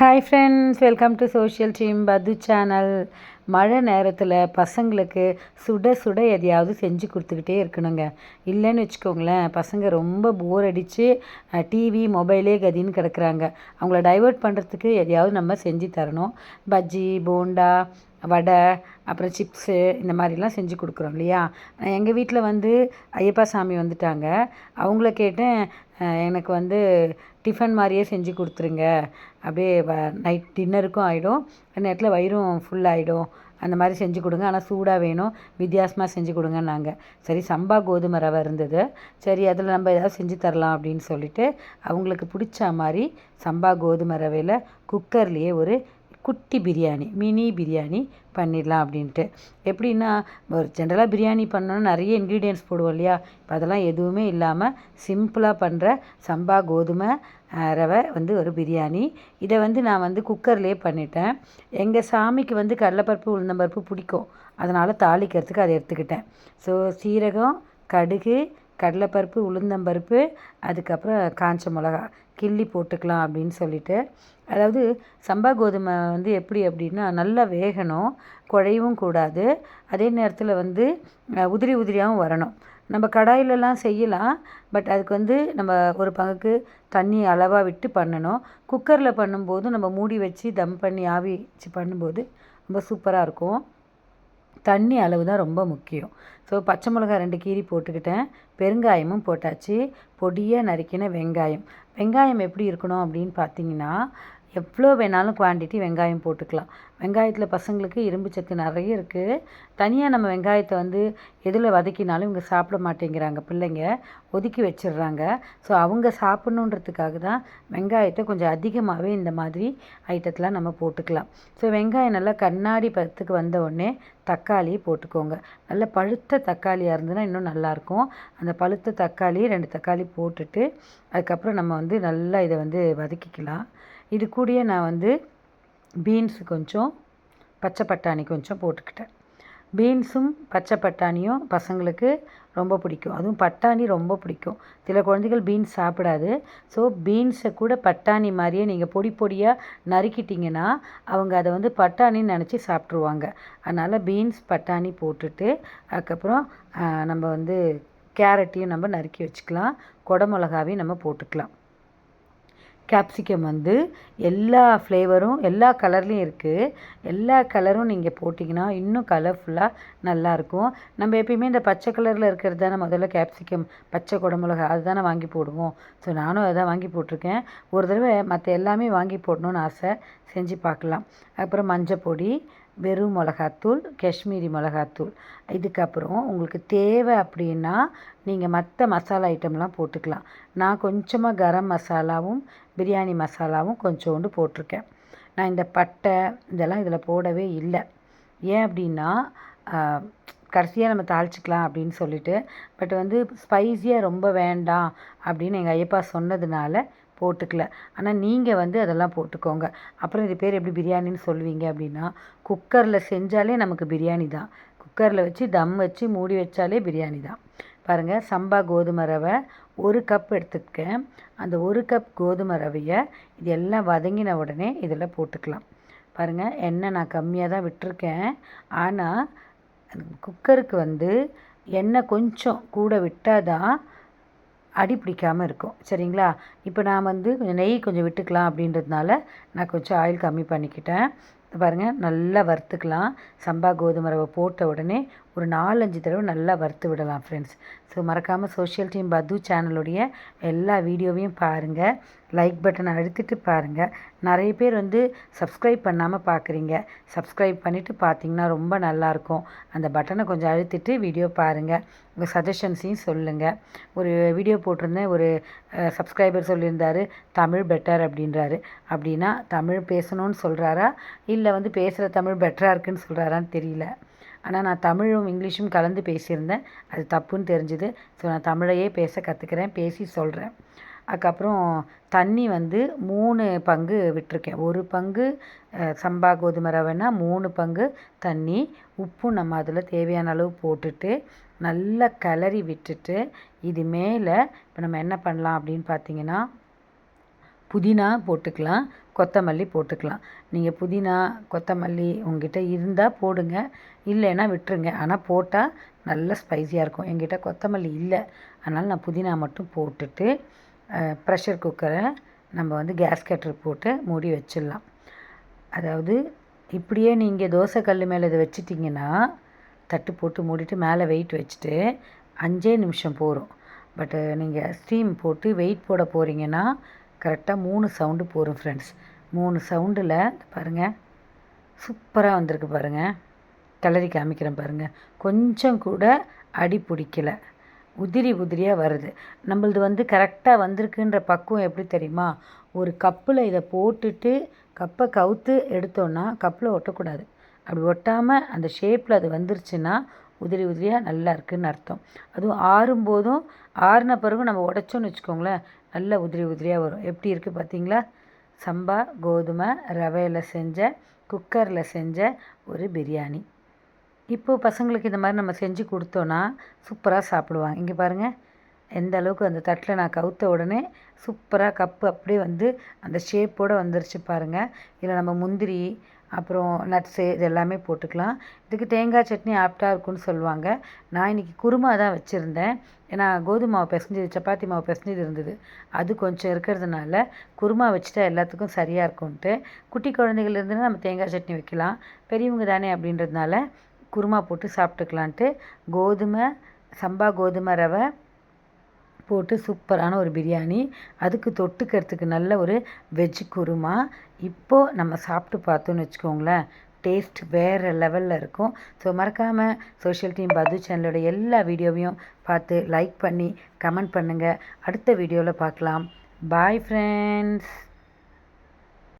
Hi friends welcome to social team பது channel மழை நேரத்தில் பசங்களுக்கு சுட சுட எதையாவது செஞ்சு கொடுத்துக்கிட்டே இருக்கணுங்க. இல்லைன்னு வச்சுக்கோங்களேன் பசங்க ரொம்ப போர் அடித்து டிவி மொபைலே கதின்னு கிடக்குறாங்க. அவங்கள டைவர்ட் பண்ணுறதுக்கு எதையாவது நம்ம செஞ்சு தரணும். பஜ்ஜி போண்டா வடை அப்புறம் சிப்ஸு இந்த மாதிரிலாம் செஞ்சு கொடுக்குறோம் இல்லையா? எங்கள் வீட்டில் வந்து ஐயப்பா சாமி வந்துட்டாங்க. அவங்கள கேட்டேன் எனக்கு வந்து டிஃபன் மாதிரியே செஞ்சு கொடுத்துருங்க. அப்படியே வ நைட் டின்னருக்கும் ஆகிடும் நேரத்தில் வயிறும் ஃபுல் ஆகிடும் அந்த மாதிரி செஞ்சு கொடுங்க. ஆனால் சூடாக வேணும். வித்தியாசமாக செஞ்சு கொடுங்கன்னாங்க. சரி சம்பா கோதுமை ரவை இருந்தது. சரி அதில் நம்ம ஏதாவது செஞ்சு தரலாம் அப்படின்னு சொல்லிட்டு அவங்களுக்கு பிடிச்ச மாதிரி சம்பா கோதுமை ரவையில் குக்கர்லேயே ஒரு குட்டி பிரியாணி மினி பிரியாணி பண்ணிடலாம் அப்படின்ட்டு. எப்படின்னா ஒரு ஜென்ரலாக பிரியாணி பண்ணோன்னா நிறைய இன்க்ரீடியன்ட்ஸ் போடுவோம் இல்லையா? இப்போ அதெல்லாம் எதுவுமே இல்லாமல் சிம்பிளாக பண்ணுற சம்பா கோதுமை ரவை வந்து ஒரு பிரியாணி. இதை வந்து நான் வந்து குக்கர்லேயே பண்ணிட்டேன். எங்கள் சாமிக்கு வந்து கடலைப்பருப்பு உளுந்தம்பருப்பு பிடிக்கும். அதனால் தாளிக்கிறதுக்கு அதை எடுத்துக்கிட்டேன். ஸோ சீரகம் கடுகு கடலைப்பருப்பு உளுந்தம்பருப்பு அதுக்கப்புறம் காஞ்ச மிளகா கிள்ளி போட்டுக்கலாம் அப்படின்னு சொல்லிட்டு அதாவது சம்பா கோதுமை வந்து எப்படி அப்படின்னா நல்லா வேகணும் குழையவும் கூடாது. அதே நேரத்தில் வந்து உதிரி உதிரியாகவும் வரணும். நம்ம கடாயிலலாம் செய்யலாம் பட் அதுக்கு வந்து நம்ம ஒரு பங்குக்கு தண்ணி அளவாக விட்டு பண்ணணும். குக்கரில் பண்ணும்போது நம்ம மூடி வச்சு தம் பண்ணி ஆவி வச்சு பண்ணும்போது ரொம்ப சூப்பராக இருக்கும். தண்ணி அளவு தான் ரொம்ப முக்கியம். ஸோ பச்சை மிளகாய் ரெண்டு கீரி போட்டுக்கிட்டேன். பெருங்காயமும் போட்டாச்சு. பொடியாக நறுக்கின வெங்காயம். வெங்காயம் எப்படி இருக்கணும் அப்படின்னு பார்த்தீங்கன்னா எவ்வளோ வேணாலும் குவான்டிட்டி வெங்காயம் போட்டுக்கலாம். வெங்காயத்தில் பசங்களுக்கு இரும்பு சத்து நிறைய இருக்குது தனியாக நம்ம வெங்காயத்தை வந்து எதில் வதக்கினாலும் இவங்க சாப்பிட மாட்டேங்கிறாங்க. பிள்ளைங்க ஒதுக்கி வச்சிடுறாங்க. ஸோ அவங்க சாப்பிட்ணுன்றதுக்காக தான் வெங்காயத்தை கொஞ்சம் அதிகமாகவே இந்த மாதிரி ஐட்டத்தெலாம் நம்ம போட்டுக்கலாம். ஸோ வெங்காயம் நல்லா கண்ணாடி பதத்துக்கு வந்த உடனே தக்காளி போட்டுக்கோங்க. நல்ல பழுத்த தக்காளியாக இருந்ததுன்னா இன்னும் நல்லாயிருக்கும். அந்த பழுத்த தக்காளி ரெண்டு தக்காளி போட்டுட்டு அதுக்கப்புறம் நம்ம வந்து நல்லா இதை வந்து வதக்கிக்கலாம். இது கூடயே நான் வந்து பீன்ஸ் கொஞ்சம் பச்சை பட்டாணி கொஞ்சம் போட்டுக்கிட்டேன். பீன்ஸும் பச்சை பட்டாணியும் பசங்களுக்கு ரொம்ப பிடிக்கும். அதுவும் பட்டாணி ரொம்ப பிடிக்கும். சில குழந்தைகள் பீன்ஸ் சாப்பிடாது. ஸோ பீன்ஸை கூட பட்டாணி மாதிரியே நீங்கள் பொடி பொடியாக நறுக்கிட்டிங்கன்னா அவங்க அதை வந்து பட்டாணின்னு நினச்சி சாப்பிட்ருவாங்க அதனால் பீன்ஸ் பட்டாணி போட்டுட்டு அதுக்கப்புறம் நம்ம வந்து கேரட்டையும் நம்ம நறுக்கி வச்சுக்கலாம். கொடமிளகாவையும் நம்ம போட்டுக்கலாம். கேப்சிகம் வந்து எல்லா ஃப்ளேவரும் எல்லா கலர்லேயும் இருக்குது எல்லா கலரும் நீங்கள் போட்டிங்கன்னா இன்னும் கலர்ஃபுல்லாக நல்லாயிருக்கும் நம்ம எப்பயுமே இந்த பச்சை கலரில் இருக்கிறது தானே முதல்ல கேப்சிகம் பச்சை குடமிளகா அதுதானே வாங்கி போடுவோம். ஸோ நானும் அதை வாங்கி போட்டிருக்கேன். ஒரு தடவை மற்ற எல்லாமே வாங்கி போடணும்னு ஆசை. செஞ்சு பார்க்கலாம். அப்புறம் மஞ்சள் பொடி வெறும் மிளகாத்தூள் காஷ்மீரி மிளகாத்தூள். இதுக்கப்புறம் உங்களுக்கு தேவை அப்படின்னா நீங்கள் மற்ற மசாலா ஐட்டம்லாம் போட்டுக்கலாம். நான் கொஞ்சமாக கரம் மசாலாவும் பிரியாணி மசாலாவும் கொஞ்சோண்டு போட்டிருக்கேன். நான் இந்த பட்டை இதெல்லாம் இதில் போடவே இல்லை. ஏன் அப்படின்னா கடைசியாக நம்ம தாளிச்சிக்கலாம் அப்படின்னு சொல்லிட்டு பட் வந்து ஸ்பைஸியாக ரொம்ப வேண்டாம் அப்படின்னு எங்கள் ஐயப்பா சொன்னதுனால போட்டுக்கல. ஆனால் நீங்கள் வந்து அதெல்லாம் போட்டுக்கோங்க. அப்புறம் இது பேர் எப்படி பிரியாணின்னு சொல்லுவீங்க அப்படின்னா குக்கரில் செஞ்சாலே நமக்கு பிரியாணி தான். குக்கரில் வச்சு தம் வச்சு மூடி வச்சாலே பிரியாணி தான். பாருங்கள் சம்பா கோதுமை ரவை ஒரு கப் எடுத்துக்கேன் அந்த ஒரு கப் கோதுமை ரவையை இது எல்லாம் வதங்கின உடனே இதில் போட்டுக்கலாம். பாருங்கள் எண்ணெய் நான் கம்மியாக தான் விட்டுருக்கேன். ஆனால் குக்கருக்கு வந்து எண்ணெய் கொஞ்சம் கூட விட்டால் தான் அடி பிடிக்காமல் இருக்கும். சரிங்களா? இப்போ நான் வந்து கொஞ்சம் நெய் கொஞ்சம் விட்டுக்கலாம் அப்படின்றதுனால நான் கொஞ்சம் ஆயில் கம்மி பண்ணிக்கிட்டேன். பாருங்கள் நல்லா வறுத்துக்கலாம். சம்பா கோதுமை ரவை போட்ட உடனே ஒரு நாலஞ்சு தடவை நல்லா வறுத்து விடலாம் ஃப்ரெண்ட்ஸ் ஸோ மறக்காமல் சோஷியல் டீம் பத்து சேனலுடைய எல்லா வீடியோவையும் பாருங்கள் லைக் பட்டனை அழுத்திட்டு பாருங்கள் நிறைய பேர் வந்து சப்ஸ்கிரைப் பண்ணாமல் பார்க்குறீங்க சப்ஸ்கிரைப் பண்ணிவிட்டு பார்த்தீங்கன்னா ரொம்ப நல்லாயிருக்கும். அந்த பட்டனை கொஞ்சம் அழுத்திட்டு வீடியோ பாருங்கள் உங்கள் சஜஷன்ஸையும் சொல்லுங்கள் ஒரு வீடியோ போட்டிருந்தேன். ஒரு சப்ஸ்கிரைபர் சொல்லியிருந்தாரு தமிழ் பெட்டர் அப்படின்றாரு. அப்படின்னா தமிழ் பேசணும்னு சொல்கிறாரா இல்லை வந்து பேசுகிற தமிழ் பெட்டராக இருக்குன்னு சொல்கிறாரான்னு தெரியல. ஆனால் நான் தமிழும் இங்கிலீஷும் கலந்து பேசியிருந்தேன். அது தப்புன்னு தெரிஞ்சுது. ஸோ நான் தமிழையே பேச கற்றுக்கிறேன் பேசி சொல்கிறேன் அதுக்கப்புறம் தண்ணி வந்து மூணு பங்கு விட்டிருக்கேன். ஒரு பங்கு சம்பா கோதுமை ரவைன்னா மூணு பங்கு தண்ணி உப்பும் நம்ம அதில் தேவையான அளவு போட்டுட்டு நல்லா கிளறி விட்டுட்டு இது மேலே இப்போ நம்ம என்ன பண்ணலாம் அப்படின்னு பார்த்தீங்கன்னா புதினா போட்டுக்கலாம். கொத்தமல்லி போட்டுக்கலாம். நீங்கள் புதினா கொத்தமல்லி உங்ககிட்ட இருந்தால் போடுங்க. இல்லைன்னா விட்டுருங்க. ஆனால் போட்டால் நல்ல ஸ்பைஸியாக இருக்கும். எங்கிட்ட கொத்தமல்லி இல்லை. அதனால் நான் புதினா மட்டும் போட்டுட்டு ப்ரெஷர் குக்கரை நம்ம வந்து கேஸ் கட்டர் போட்டு மூடி வச்சிடலாம். அதாவது இப்படியே நீங்கள் தோசை கல் மேலே இதை வச்சிட்டிங்கன்னா தட்டு போட்டு மூடிட்டு மேலே வெயிட் வச்சுட்டு அஞ்சே நிமிஷம் போகும் பட்டு நீங்கள் ஸ்டீம் போட்டு வெயிட் போட போகிறீங்கன்னா கரெக்டாக மூணு சவுண்டு போகும் ஃப்ரெண்ட்ஸ் மூணு சவுண்டில் பாருங்கள் சூப்பராக வந்திருக்கு பாருங்கள் கிளறி காமிக்கிறேன் பாருங்கள் கொஞ்சம் கூட அடி பிடிக்கல. உதிரி உதிரியாக வருது. நம்மளது வந்து கரெக்டாக வந்திருக்குன்ற பக்குவம் எப்படி தெரியுமா? ஒரு கப்பில் இதை போட்டுட்டு கப்பை கவுத்து எடுத்தோன்னா கப்பில் ஒட்டக்கூடாது. அப்படி ஒட்டாமல் அந்த ஷேப்பில் அது வந்துருச்சுன்னா உதிரி உதிரியாக நல்லா இருக்குதுன்னு அர்த்தம். அதுவும் ஆறும்போதும் ஆறின பிறகு நம்ம உடச்சோன்னு வச்சுக்கோங்களேன் நல்ல உதிரி உதிரியாக வரும். எப்படி இருக்குது பார்த்தீங்களா? சம்பா கோதுமை ரவையில் செஞ்ச குக்கரில் செஞ்ச ஒரு பிரியாணி. இப்போது பசங்களுக்கு இந்த மாதிரி நம்ம செஞ்சு கொடுத்தோன்னா சூப்பராக சாப்பிடுவாங்க. இங்கே பாருங்கள் எந்த அளவுக்கு அந்த தட்டில் நான் கவுத்த உடனே சூப்பராக கப்பு அப்படியே வந்து அந்த ஷேப்போடு வந்துருச்சு பாருங்கள் இதில் நம்ம முந்திரி அப்புறம் நட்ஸு இது எல்லாமே போட்டுக்கலாம். இதுக்கு தேங்காய் சட்னி ஆப்டாக இருக்கும்னு சொல்லுவாங்க. நான் இன்றைக்கி குருமா தான் வச்சுருந்தேன். ஏன்னா கோதுமை மாவு பிசைஞ்சது சப்பாத்தி மாவு பிசைஞ்சது இருந்தது. அது கொஞ்சம் இருக்கிறதுனால குருமா வச்சுட்டா எல்லாத்துக்கும் சரியாக இருக்கும்ன்ட்டு. குட்டி குழந்தைகள் இருந்துன்னா நம்ம தேங்காய் சட்னி வைக்கலாம். பெரியவங்க தானே அப்படின்றதுனால குருமா போட்டு சாப்பிட்டுக்கலான்ட்டு. கோதுமை சம்பா கோதுமை ரவை போட்டு சூப்பரான ஒரு பிரியாணி. அதுக்கு தொட்டுக்கிறதுக்கு நல்ல ஒரு வெஜ் குருமா. இப்போது நம்ம சாப்பிட்டு பார்த்தோன்னு வச்சுக்கோங்களேன் டேஸ்ட் வேறு லெவலில் இருக்கும். ஸோ மறக்காமல் சோஷியல் டீம் பது சேனலோட எல்லா வீடியோவையும் பார்த்து லைக் பண்ணி கமெண்ட் பண்ணுங்கள் அடுத்த வீடியோவில் பார்க்கலாம். Bye friends